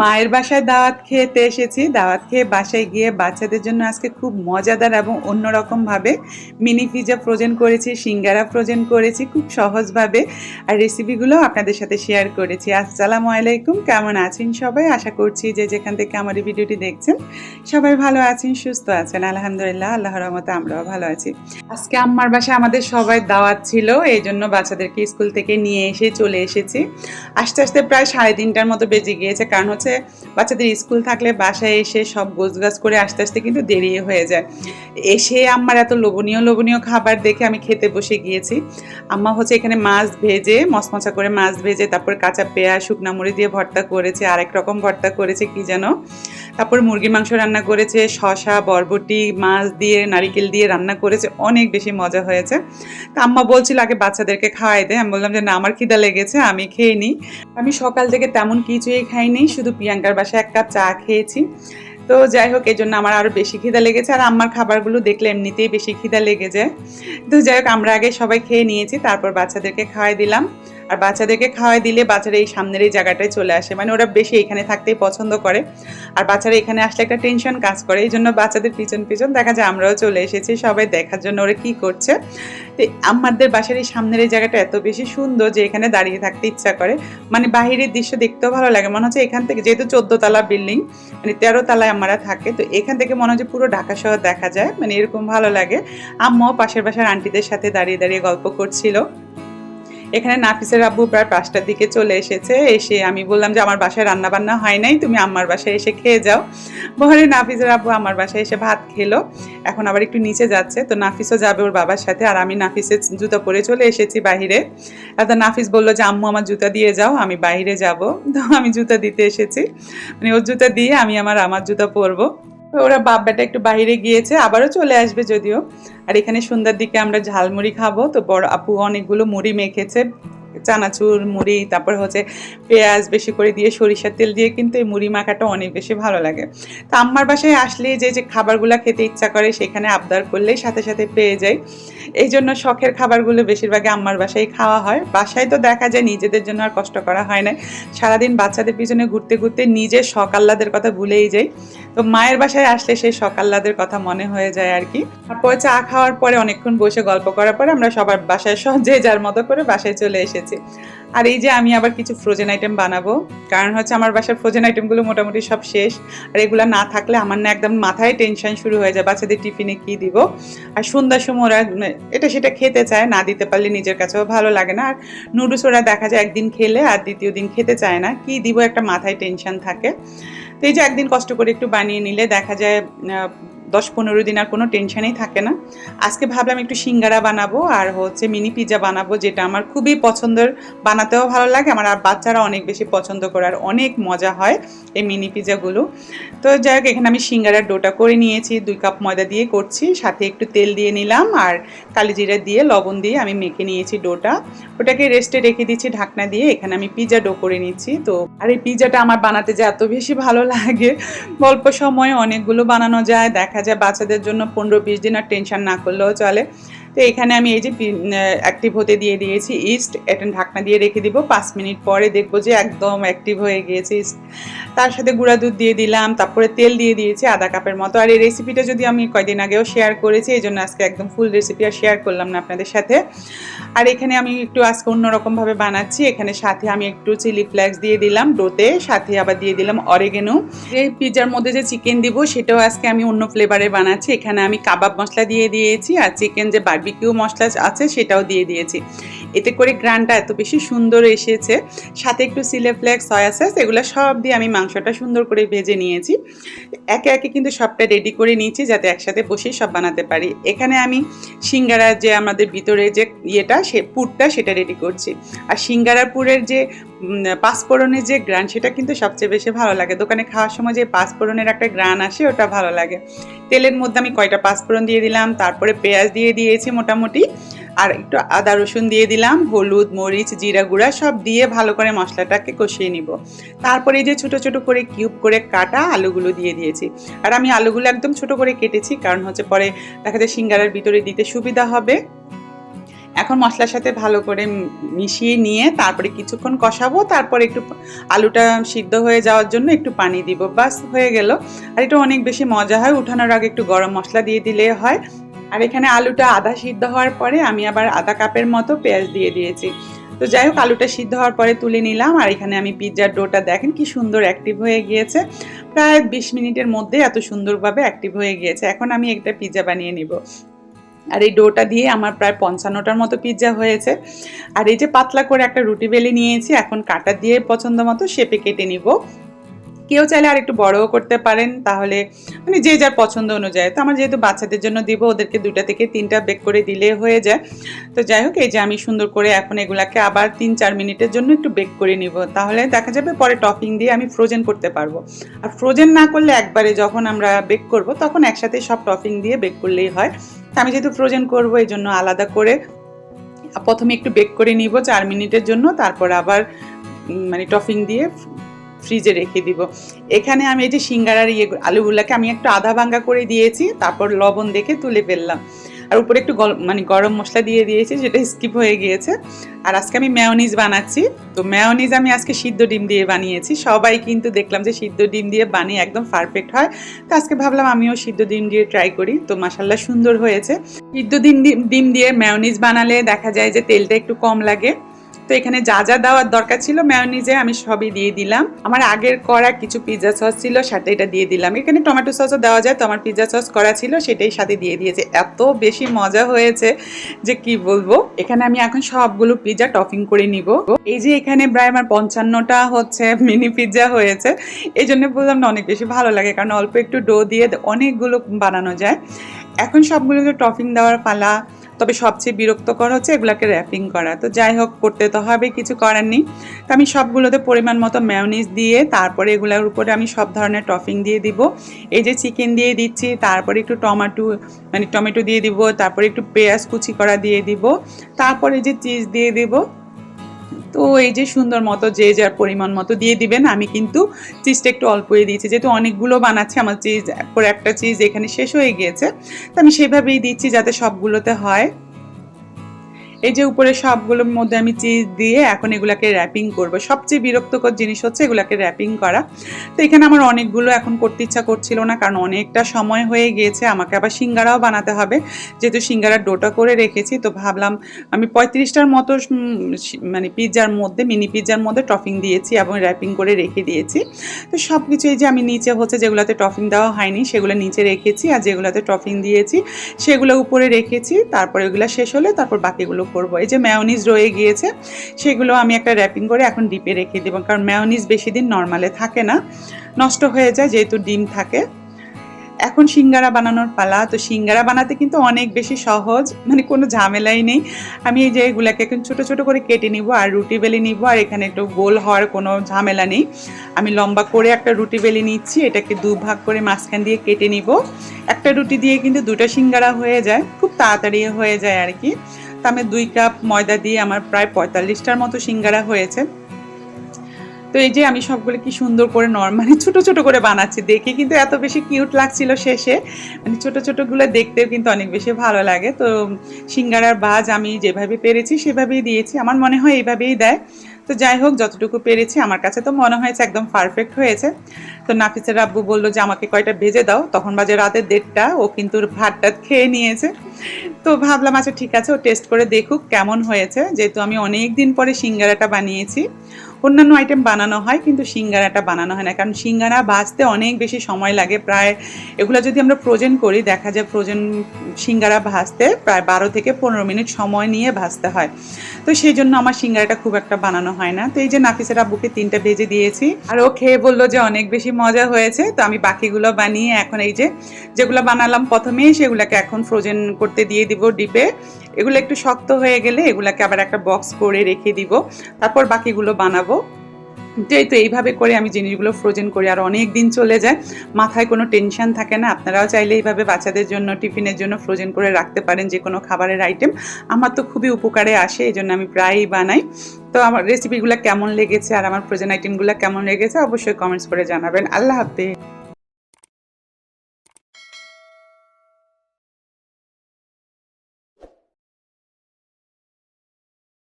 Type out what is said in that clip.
মায়ের বাসায় দাওয়াত খেতে এসেছি। দাওয়াত খেয়ে বাসায় গিয়ে বাচ্চাদের জন্য আজকে খুব মজাদার এবং অন্যরকমভাবে মিনি পিজা ফ্রোজেন করেছি, সিঙ্গারা ফ্রোজেন করেছি খুব সহজভাবে। আর রেসিপিগুলো আপনাদের সাথে শেয়ার করেছি। আসসালামু আলাইকুম, কেমন আছেন সবাই? আশা করছি যে যেখান থেকে আমার এই ভিডিওটি দেখছেন, সবাই ভালো আছেন, সুস্থ আছেন। আলহামদুলিল্লাহ, আল্লাহর রহমতে আমরাও ভালো আছি। আজকে আম্মার বাসায় আমাদের সবাই দাওয়াত ছিল এই জন্য বাচ্চাদেরকে স্কুল থেকে নিয়ে এসে চলে এসেছি। আস্তে আস্তে প্রায় সাড়ে তিনটার মতো বেজে গিয়েছে, কারণ হচ্ছে বাচ্চাদের স্কুল থাকলে বাসায় এসে সব গোছগাছ করে আস্তে আস্তে কিন্তু দেরি হয়ে যায়। এসে আম্মার এত লোভনীয় লোভনীয় খাবার দেখে আমি খেতে বসে গিয়েছি। আম্মা হচ্ছে এখানে মাছ ভেজে, মচমচা করে মাছ ভেজে, তারপর কাঁচা পেঁয়াজ, শুকনা মুড়ি দিয়ে ভর্তা করেছে, আরেক রকম ভর্তা করেছে, কি যেন। তারপর মুরগির মাংস রান্না করেছে শশা বরবটি, মাছ দিয়ে, নারিকেল দিয়ে রান্না করেছে, অনেক বেশি মজা হয়েছে। তা আম্মা বলছিল, আগে বাচ্চাদেরকে খাওয়াই দে। আমি বললাম যে, না, আমার খিদা লেগেছে, আমি খেয়ে নিই। আমি সকাল থেকে তেমন কিছুই খাইনি, শুধু প্রিয়াঙ্কার বাসায় এক কাপ চা খেয়েছি। তো যাই হোক এই জন্য আমার আরও বেশি খিদা লেগেছে। আর আমার খাবারগুলো দেখলে এমনিতেই বেশি খিদা লেগে যায়। তো যাই হোক, আমরা আগে সবাই খেয়ে নিয়েছি, তারপর বাচ্চাদেরকে খাওয়াই দিলাম। আর বাচ্চাদেরকে খাওয়াই দিলে বাচ্চারা এই সামনের এই জায়গাটায় চলে আসে। মানে ওরা বেশি এখানে থাকতেই পছন্দ করে। আর বাচ্চারা এখানে আসলে একটা টেনশন কাজ করে। এই জন্য বাচ্চাদের পিছন পিছন দেখা যায় আমরাও চলে এসেছি সবাই দেখার জন্য ওরা কি করছে। তো আমাদের বাসার এই সামনের এই জায়গাটা এত বেশি সুন্দর যে এখানে দাঁড়িয়ে থাকতে ইচ্ছা করে। মানে বাহিরের দৃশ্য দেখতেও ভালো লাগে। মনে হচ্ছে এখান থেকে যেহেতু চোদ্দ তলা বিল্ডিং মানে তেরো তলায় আমরা থাকে, তো এখান থেকে মনে হচ্ছে পুরো ঢাকা শহর দেখা যায়। মানে এরকম ভালো লাগে। আম্মাও পাশের বাসার আন্টিদের সাথে দাঁড়িয়ে দাঁড়িয়ে গল্প করছিল। এখানে নাফিসের আব্বু প্রায় পাঁচটার দিকে চলে এসেছে। এসে আমি বললাম যে, আমার বাসায় রান্না বান্না হয় নাই, তুমি আমার বাসায় এসে খেয়ে যাও। বলে নাফিসের আব্বু আমার বাসায় এসে ভাত খেলো। এখন আবার একটু নিচে যাচ্ছে, তো নাফিসও যাবে ওর বাবার সাথে। আর আমি নাফিসের জুতো পরে চলে এসেছি বাহিরে। তো নাফিস বলল যে, আম্মু, আমার জুতা দিয়ে যাও, আমি বাইরে যাব। তো আমি জুতা দিতে এসেছি। মানে ওর জুতা দিয়ে আমি আমার আমার জুতা পরবো। ওরা বাপ বেটা একটু বাইরে গিয়েছে, আবারও চলে আসবে যদিও। আর এখানে সন্ধ্যার দিকে আমরা ঝালমুড়ি খাব, তো বড় আপু অনেকগুলো মুড়ি মেখেছে। চানাচুর, মুড়ি, তারপর হচ্ছে পেঁয়াজ বেশি করে দিয়ে সরিষার তেল দিয়ে কিন্তু এই মুড়ি মাখাটা অনেক বেশি ভালো লাগে। তো আম্মার বাসায় আসলে যে যে খাবারগুলো খেতে ইচ্ছা করে সেখানে আবদার করলেই সাথে সাথে পেয়ে যাই। এই জন্য শখের খাবারগুলো বেশিরভাগই আম্মার বাসায় খাওয়া হয়। বাসায় তো দেখা যায় নিজেদের জন্য আর কষ্ট করা হয় না। সারাদিন বাচ্চাদের পিছনে ঘুরতে ঘুরতে নিজের আহ্লাদের কথা ভুলেই যাই। তো মায়ের বাসায় আসলে সেই আহ্লাদের কথা মনে হয়ে যায় আর কি। তারপরে চা খাওয়ার পরে অনেকক্ষণ বসে গল্প করার পরে আমরা সবার বাসায় যে, যার মতো করে বাসায় চলে এসেছি। আর এই যে আমি আবার কিছু ফ্রোজেন আইটেম বানাবো, কারণ হচ্ছে আমার বাসার ফ্রোজেন আইটেমগুলো মোটামুটি সব শেষ। আর এগুলো না থাকলে আমার না একদম মাথায় টেনশন শুরু হয়ে যায়, বাচ্চাদের টিফিনে কি দিব? আর সন্ধ্যার সময় ওরা এটা সেটা খেতে চায়, না দিতে পারলে নিজের কাছেও ভালো লাগে না। আর নুডলস ওরা দেখা যায় একদিন খেলে আর দ্বিতীয় দিন খেতে চায় না। কি দিব একটা মাথায় টেনশন থাকে। তো এই যে একদিন কষ্ট করে একটু বানিয়ে নিলে দেখা যায় দশ পনেরো দিন আর কোনো টেনশনই থাকে না। আজকে ভাবলাম একটু সিঙ্গারা বানাবো আর হচ্ছে মিনি পিৎজা বানাবো, যেটা আমার খুবই পছন্দের। বানাতেও ভালো লাগে, আমার আর বাচ্চারা অনেক বেশি পছন্দ করে আর অনেক মজা হয় এই মিনি পিজাগুলো। তো যাই হোক, এখানে আমি সিঙ্গারার ডোটা করে নিয়েছি, দুই কাপ ময়দা দিয়ে করছি, সাথে একটু তেল দিয়ে নিলাম আর কালিজিরা দিয়ে, লবণ দিয়ে আমি মেখে নিয়েছি ডোটা। ওটাকে রেস্টে রেখে দিচ্ছি ঢাকনা দিয়ে, এখানে আমি পিৎজা ডো করে নিচ্ছি। তো আর এই পিৎজাটা আমার বানাতে যে এত বেশি ভালো লাগে, অল্প সময়ে অনেকগুলো বানানো যায়, দেখা যায় বাচ্চাদের জন্য পনেরো বিশ দিন আর টেনশন না করলেও চলে। তো এখানে আমি এই যে অ্যাক্টিভ হতে দিয়ে দিয়েছি ইস্ট, এটা ঢাকনা দিয়ে রেখে দিব। পাঁচ মিনিট পরে দেখব যে একদম অ্যাক্টিভ হয়ে গিয়েছে ইস্ট। তার সাথে গুঁড়া দুধ দিয়ে দিলাম, তারপরে তেল দিয়ে দিয়েছি আধা কাপের মতো। আর এই রেসিপিটা যদি আমি কয়দিন আগেও শেয়ার করেছি এই জন্য আজকে একদম ফুল রেসিপি আর শেয়ার করলাম না আপনাদের সাথে। আর এখানে আমি একটু আজকে অন্যরকমভাবে বানাচ্ছি। এখানে সাথে আমি একটু চিলি ফ্লেক্স দিয়ে দিলাম ডোতে, সাথে আবার দিয়ে দিলাম অরেগেনো এই পিজার মধ্যে যে চিকেন দিব, সেটাও আজকে আমি অন্য ফ্লেভারে বানাচ্ছি। এখানে আমি কাবাব মশলা দিয়ে দিয়েছি আর চিকেন যে বারবিকিউ মশলা আছে সেটাও দিয়ে দিয়েছি। এতে করে গ্রানটা এত বেশি সুন্দর এসেছে। সাথে একটু সিলে ফ্লেক্স সয়া সস এগুলো সব দিয়ে আমি মাংসটা সুন্দর করে ভেজে নিয়েছি। একে একে কিন্তু সবটা রেডি করে নিয়েছি যাতে একসাথে বসেই সব বানাতে পারি। এখানে আমি সিঙ্গারার যে আমাদের ভিতরে যে ইয়েটা, সে পুরটা সেটা রেডি করছি। আর সিঙ্গারা পুরের যে পাঁচফোড়নের যে গ্রান, সেটা কিন্তু সবচেয়ে বেশি ভালো লাগে। দোকানে খাওয়ার সময় যে পাঁচফোড়নের একটা গ্রান আসে, ওটা ভালো লাগে। তেলের মধ্যে আমি কয়টা পাঁচফোড়ন দিয়ে দিলাম, তারপরে পেঁয়াজ দিয়ে দিয়েছি মোটামুটি। আর একটু আদা রসুন দিয়ে দিলাম, হলুদ, মরিচ, জিরা গুঁড়া সব দিয়ে ভালো করে মশলাটাকে কষিয়ে নিব। তারপরে এই যে ছোট ছোট করে কিউব করে কাটা আলুগুলো দিয়ে দিয়েছি। আর আমি আলুগুলো একদম ছোট করে কেটেছি, কারণ হচ্ছে পরে দেখা যায় সিঙ্গারার ভিতরে দিতে সুবিধা হবে। এখন মশলার সাথে ভালো করে মিশিয়ে নিয়ে তারপরে কিছুক্ষণ কষাবো, তারপরে একটু আলুটা সিদ্ধ হয়ে যাওয়ার জন্য একটু পানি দিব। বাস, হয়ে গেল। আর এটা অনেক বেশি মজা হয়, উঠানোর আগে একটু গরম মশলা দিয়ে দিলে হয়। আর এখানে আলুটা আধা সিদ্ধ হওয়ার পরে আমি আবার আধা কাপের মতো পেঁয়াজ দিয়ে দিয়েছি। তো যাই হোক, আলুটা সিদ্ধ হওয়ার পরে তুলে নিলাম আর এখানে আমি পিৎজার ডোটা দেখেন কি সুন্দর অ্যাক্টিভ হয়ে গিয়েছে। প্রায় বিশ মিনিটের মধ্যে এত সুন্দরভাবে অ্যাক্টিভ হয়ে গিয়েছে। এখন আমি একটা পিৎজা বানিয়ে নিব। আর এই ডোটা দিয়ে আমার প্রায় পঞ্চান্নটার মতো পিৎজা হয়েছে। আর এই যে পাতলা করে একটা রুটি বেলে নিয়েছি, এখন কাটা দিয়ে পছন্দ মতো শেপে কেটে নিব। কেউ চাইলে আর একটু বড়ও করতে পারেন, তাহলে মানে যে যার পছন্দ অনুযায়ী। তো আমার যেহেতু বাচ্চাদের জন্য দিব, ওদেরকে দুটা থেকে তিনটা বেক করে দিলে হয়ে যায়। তো যাই হোক, এই যে আমি সুন্দর করে এখন এগুলাকে আবার তিন চার মিনিটের জন্য একটু বেক করে নিব। তাহলে দেখা যাবে পরে টপিং দিয়ে আমি ফ্রোজেন করতে পারব। আর ফ্রোজেন না করলে একবারে যখন আমরা বেক করব, তখন একসাথে সব টপিং দিয়ে বেক করলেই হয়। তো আমি যেহেতু ফ্রোজেন করব, এই জন্য আলাদা করে প্রথমে একটু বেক করে নিব চার মিনিটের জন্য, তারপর আবার মানে টফিং দিয়ে ফ্রিজে রেখে দিব। এখানে আমি এই যে সিঙ্গারার ইয়ে আলুগুলাকে আমি একটু আধা ভাঙ্গা করে দিয়েছি, তারপর লবণ দেখে তুলে ফেললাম। আর উপরে একটু মানে গরম মশলা দিয়ে দিয়েছি, যেটা স্কিপ হয়ে গিয়েছে। আর আজকে আমি ম্যায়োনিজ বানাচ্ছি। তো ম্যায়োনিজ আমি আজকে সিদ্ধ ডিম দিয়ে বানিয়েছি। সবাই কিন্তু দেখলাম যে সিদ্ধ ডিম দিয়ে বানিয়ে একদম পারফেক্ট হয়। তো আজকে ভাবলাম আমিও সিদ্ধ ডিম দিয়ে ট্রাই করি। তো মাসাল্লাহ সুন্দর হয়েছে। সিদ্ধ ডিম ডিম দিয়ে ম্যায়োনিজ বানালে দেখা যায় যে তেলটা একটু কম লাগে। তো এখানে যা যা দেওয়ার দরকার ছিল ম্যায়োনিজে আমি সবই দিয়ে দিলাম। আমার আগের করা কিছু পিৎজা সস ছিল, সাথে এটা দিয়ে দিলাম। এখানে টমেটো সসও দেওয়া যায়, তো আমার পিৎজা সস করা ছিল, সেটাই সাথে দিয়ে দিয়েছে। এত বেশি মজা হয়েছে যে কি বলব? এখানে আমি এখন সবগুলো পিৎজা টপিং করে নিব। এই যে এখানে প্রায় আমার পঞ্চান্নটা হচ্ছে মিনি পিৎজা হয়েছে। এই জন্য বললাম না, অনেক বেশি ভালো লাগে, কারণ অল্প একটু ডো দিয়ে অনেকগুলো বানানো যায়। এখন সবগুলোকে টপিং দেওয়ার পালা তবে সবচেয়ে বিরক্তকর হচ্ছে এগুলাকে র্যাপিং করা। তো যাই হোক, করতে তো হবে, কিছু করার নেই। তো আমি সবগুলোতে পরিমাণ মতো ম্যাওনিজ দিয়ে তারপরে এগুলোর উপরে আমি সব ধরনের টপিং দিয়ে দিব। এই যে চিকেন দিয়ে দিচ্ছি, তারপরে একটু টমাটো মানে টমেটো দিয়ে দিব, তারপরে একটু পেঁয়াজ কুচি করা দিয়ে দিব। তারপরে যে চিজ দিয়ে দিব তো এই যে সুন্দর মতো যে যার পরিমাণ মতো দিয়ে দিবেন, আমি কিন্তু চিজটা একটু অল্পই দিয়েছি। যেহেতু অনেকগুলো বানাচ্ছি, আমার চিজ একটা চিজ এখানে শেষ হয়ে গিয়েছে। তো আমি সেভাবেই দিচ্ছি যাতে সবগুলোতে হয়। এই যে উপরে সবগুলোর মধ্যে আমি চিজ দিয়ে এখন এগুলাকে র্যাপিং করব। সবচেয়ে বিরক্তকর জিনিস হচ্ছে এগুলাকে র্যাপিং করা। তো এখানে আমার অনেকগুলো এখন করতে ইচ্ছা করছিল না, কারণ অনেকটা সময় হয়ে গিয়েছে, আমাকে আবার সিঙ্গারাও বানাতে হবে। যেহেতু সিঙ্গারার ডোটা করে রেখেছি, তো ভাবলাম আমি পঁয়ত্রিশটার মতো মানে পিৎজার মধ্যে মিনি পিৎজার মধ্যে টপিং দিয়েছি এবং র্যাপিং করে রেখে দিয়েছি। তো সব কিছু এই যে আমি নিচে হচ্ছে যেগুলোতে টপিং দেওয়া হয়নি, সেগুলো নিচে রেখেছি আর যেগুলোতে টপিং দিয়েছি, সেগুলো উপরে রেখেছি, তারপরে এগুলো শেষ হলে তারপর বাকিগুলো করব। এই যে ম্যায়োনিজ রয়ে গিয়েছে, সেগুলো আমি একটা র্যাপিং করে এখন ডিপে রেখে দেবো, কারণ ম্যায়োনিজ বেশি দিন নর্মালে থাকে না, নষ্ট হয়ে যায় যেহেতু ডিম থাকে। এখন সিঙ্গারা বানানোর পালা, তো সিঙ্গারা বানাতে কিন্তু অনেক বেশি সহজ মানে কোনো ঝামেলাই নেই। আমি এই যে এগুলাকে এখন ছোট ছোট করে কেটে নিব আর রুটি বেলে নিব, আর এখানে একটু গোল হওয়ার কোনো ঝামেলা নেই। আমি লম্বা করে একটা রুটি বেলে নিচ্ছি, এটাকে দু ভাগ করে মাঝখান দিয়ে কেটে নিব। একটা রুটি দিয়ে কিন্তু দুটো সিঙ্গারা হয়ে যায়, খুব তাড়াতাড়ি হয়ে যায় আর কি। তো আমি দুই কাপ ময়দা দিয়ে আমার প্রায় পঁয়তাল্লিশটার মতো সিঙ্গারা হয়েছে। তো এই যে আমি সবগুলো কি সুন্দর করে নর্মালি ছোট ছোট করে বানাচ্ছি, দেখে কিন্তু এত বেশি কিউট লাগছিল শেষে। মানে ছোট ছোটগুলো দেখতেও কিন্তু অনেক বেশি ভালো লাগে। তো সিঙ্গারার বাজ আমি যেভাবে পেরেছি, সেভাবেই দিয়েছি। আমার মনে হয় এইভাবেই দেয়। তো যাই হোক, যতটুকু পেরেছি, আমার কাছে তো মনে হয়েছে একদম পারফেক্ট হয়েছে। তো নাফিসের আব্বু বলল যে, আমাকে কয়টা ভেজে দাও। তখন বাজে রাতের দেড়টা, ও কিন্তু ভাত টাত খেয়ে নিয়েছে। তো ভাবলাম আচ্ছা ঠিক আছে, ও টেস্ট করে দেখুক কেমন হয়েছে। যেহেতু আমি অনেক দিন পরে সিঙ্গারাটা বানিয়েছি অন্যান্য আইটেম বানানো হয়, কিন্তু সিঙ্গারাটা বানানো হয় না। কারণ সিঙ্গারা ভাজতে অনেক বেশি সময় লাগে। প্রায় এগুলো যদি আমরা ফ্রোজেন করি, দেখা যায় ফ্রোজেন সিঙ্গারা ভাজতে প্রায় বারো থেকে পনেরো মিনিট সময় নিয়ে ভাজতে হয়। তো সেই জন্য আমার সিঙ্গারাটা খুব একটা বানানো হয় না। তো এই যে নাফিসের আব্বুকে তিনটা ভেজে দিয়েছি। আর ও খেয়ে বলল যে অনেক বেশি মজা হয়েছে। তো আমি বাকিগুলো বানিয়ে এখন এই যে যেগুলো বানালাম প্রথমেই সেগুলোকে এখন ফ্রোজেন করতে দিয়ে দিব ডিপে। এগুলো একটু শক্ত হয়ে গেলে এগুলাকে আবার একটা বক্স করে রেখে দিব। তারপর বাকিগুলো বানাবো। যেহেতু এইভাবে করে আমি জিনিসগুলো ফ্রোজেন করি, আর অনেক দিন চলে যায়, মাথায় কোনো টেনশন থাকে না। আপনারাও চাইলে এইভাবে বাচ্চাদের জন্য, টিফিনের জন্য ফ্রোজেন করে রাখতে পারেন যে কোনো খাবারের আইটেম আমার তো খুবই উপকারে আসে এই জন্য আমি প্রায়ই বানাই। তো আমার রেসিপিগুলো কেমন লেগেছে, আর আমার ফ্রোজেন আইটেমগুলো কেমন লেগেছে, অবশ্যই কমেন্টস করে জানাবেন। আল্লাহ হাফেজ।